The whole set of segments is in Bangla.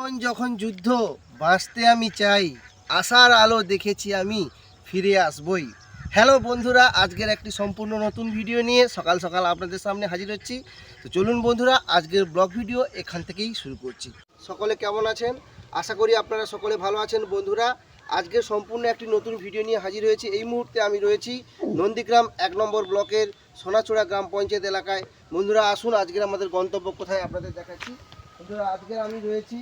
যখন যখন যুদ্ধ বাঁচতে আমি চাই, আশার আলো দেখেছি আমি, ফিরে আসবই। হ্যালো বন্ধুরা, আজকের একটি সম্পূর্ণ নতুন ভিডিও নিয়ে সকাল সকাল আপনাদের সামনে হাজির হচ্ছি। তো চলুন বন্ধুরা, আজকের ব্লগ ভিডিও এখান থেকেই শুরু করছি। সকলে কেমন আছেন? আশা করি আপনারা সকলে ভালো আছেন। বন্ধুরা, আজকে সম্পূর্ণ একটি নতুন ভিডিও নিয়ে হাজির হয়েছি। এই মুহূর্তে আমি রয়েছি নন্দীগ্রাম এক নম্বর ব্লকের সোনাচূড়া গ্রাম পঞ্চায়েত এলাকায়। বন্ধুরা, আসুন, আজকের আমাদের গন্তব্য কোথায় আপনাদের দেখাচ্ছি। বন্ধুরা, আজকে আমি রয়েছি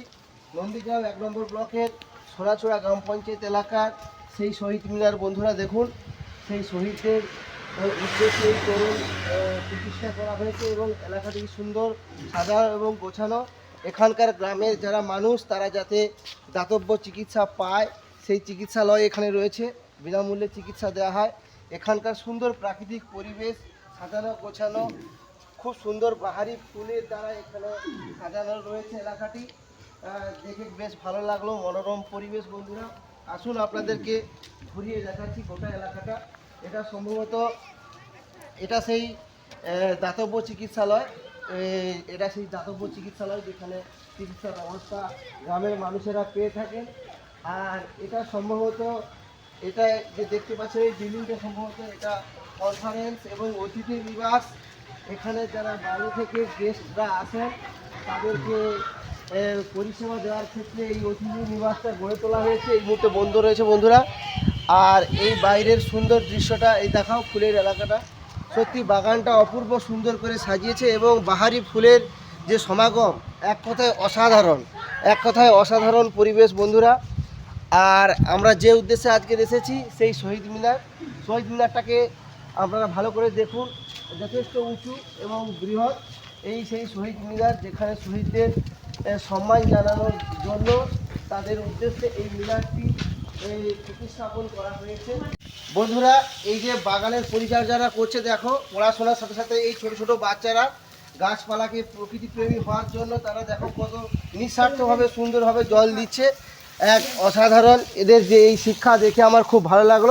নন্দীগ্রাম এক নম্বর ব্লকের সোনাচূড়া গ্রাম পঞ্চায়েত এলাকার সেই শহীদ মিনার বন্ধুরা দেখুন, সেই শহীদদের উদ্দেশ্যে এই তরুণ প্রতিষ্ঠা করা হয়েছে এবং এলাকাটি সুন্দর সাজানো এবং গোছানো। এখানকার গ্রামের যারা মানুষ, তারা যাতে দাতব্য চিকিৎসা পায়, সেই চিকিৎসালয় এখানে রয়েছে। বিনামূল্যে চিকিৎসা দেওয়া হয়। এখানকার সুন্দর প্রাকৃতিক পরিবেশ, সাজানো, গোছানো, খুব সুন্দর বাহারি ফুলের দ্বারা এখানে সাজানো রয়েছে এলাকাটি। দেখে বেশ ভালো লাগল, মনোরম পরিবেশ বন্ধুরা। আসুন আপনাদেরকে ঘুরিয়ে দেখাচ্ছি গোটা এলাকাটা। এটা সম্ভবত এটা সেই দাতব্য চিকিৎসালয়। এটা সেই দাতব্য চিকিৎসালয় যেখানে চিকিৎসা ব্যবস্থা গ্রামের মানুষেরা পেয়ে থাকেন। আর এটা সম্ভবত, এটা যে দেখতে পাচ্ছেন, এই বিল্ডিংটা সম্ভবত এটা কনফারেন্স এবং অতিথি নিবাস। এখানে যারা বাইরে থেকে গেস্টরা আসেন, তাদেরকে পরিষেবা দেওয়ার ক্ষেত্রে এই অতিথি নিবাসটা গড়ে তোলা হয়েছে। এই মুহূর্তে বন্ধ রয়েছে বন্ধুরা। আর এই বাইরের সুন্দর দৃশ্যটা, এই দেখাও ফুলের এলাকাটা। সত্যি বাগানটা অপূর্ব সুন্দর করে সাজিয়েছে এবং বাহারি ফুলের যে সমাগম, এক কথায় অসাধারণ। এক কথায় অসাধারণ পরিবেশ বন্ধুরা। আর আমরা যে উদ্দেশ্যে আজকে এসেছি, সেই শহীদ মিনার। শহীদ মিনারটাকে আপনারা ভালো করে দেখুন। যথেষ্ট উঁচু এবং বৃহৎ। এই সেই শহীদ মিনার যেখানে শহীদদের সম্মান জানানোর জন্য তাদের উদ্দেশ্যে এই মিনারটি প্রতিস্থাপন করা হয়েছে। বন্ধুরা, এই যে বাগানের পরিচর্যারা করছে, দেখো, পড়াশোনার সাথে সাথে এই ছোট ছোট বাচ্চারা গাছপালাকে প্রকৃতিপ্রেমী হওয়ার জন্য তারা দেখো কত নিঃস্বার্থভাবে, সুন্দরভাবে জল দিচ্ছে। এক অসাধারণ এদের যে এই শিক্ষা দেখে আমার খুব ভালো লাগল।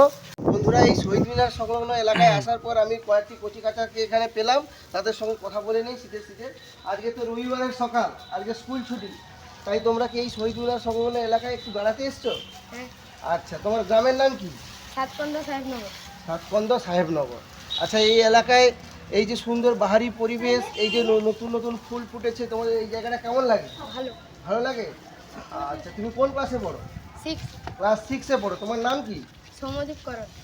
বন্ধুরা এই শহীদ মিনার সংলগ্ন এলাকায় আসার পর আমি কয়েকটি কচি কাচাকে এখানে পেলাম। তাদের সঙ্গে কথা বলে নিই শীতের শীতে। আজকে তো রবিবারের সকাল আজকে স্কুল ছুটি। তাই তোমরা কি এই শহীদ মিনার সংলগ্ন এলাকায় একটু বেড়াতে এসছো? হ্যাঁ। আচ্ছা তোমার গ্রামের নাম কি? সাতকন্দ সাহেবনগর। সাতকন্দ সাহেবনগর। আচ্ছা এই এলাকায় এই যে সুন্দর বাহারি পরিবেশ এই যে নতুন নতুন ফুল ফুটেছে তোমাদের এই জায়গাটা কেমন লাগে? ভালো। ভালো লাগে? আচ্ছা তুমি কোন ক্লাসে পড়ো? সিক্স ক্লাস সিক্সে পড়ো। তোমার নাম কি? সৌমদীপ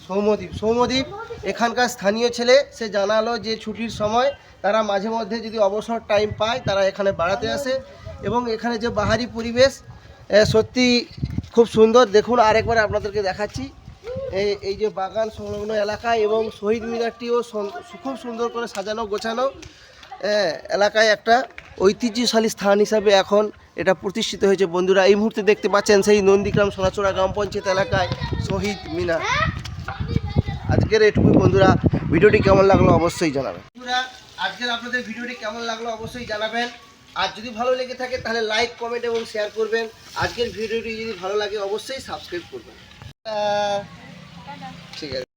সৌমদ্বীপ সৌমদ্বীপ এখানকার স্থানীয় ছেলে, সে জানালো যে ছুটির সময় তারা মাঝে মধ্যে যদি অবসর টাইম পায়, তারা এখানে বেড়াতে আসে এবং এখানে যে বাহারি পরিবেশ সত্যি খুব সুন্দর। দেখুন আরেকবার আপনাদেরকে দেখাচ্ছি। এই এই যে বাগান সংলগ্ন এলাকা এবং শহীদ মিনারটিও খুব সুন্দর করে সাজানো, গোছানো এলাকায় একটা ঐতিহ্যশালী স্থান হিসাবে এখন এটা প্রতিষ্ঠিত হয়েছে। বন্ধুরা, এই মুহূর্তে দেখতে পাচ্ছেন সেই নন্দীগ্রাম সোনাচূড়া গ্রাম পঞ্চায়েত এলাকায় শহীদ মিনার। আজকের এটুকুই বন্ধুরা, ভিডিওটি কেমন লাগল অবশ্যই জানাবেন। আজকের আপনাদের ভিডিওটি কেমন লাগল অবশ্যই জানাবেন। আর যদি ভালো লেগে থাকে তাহলে লাইক, কমেন্ট এবং শেয়ার করবেন। আজকের ভিডিওটি যদি ভালো লাগে অবশ্যই সাবস্ক্রাইব করবেন। ঠিক আছে।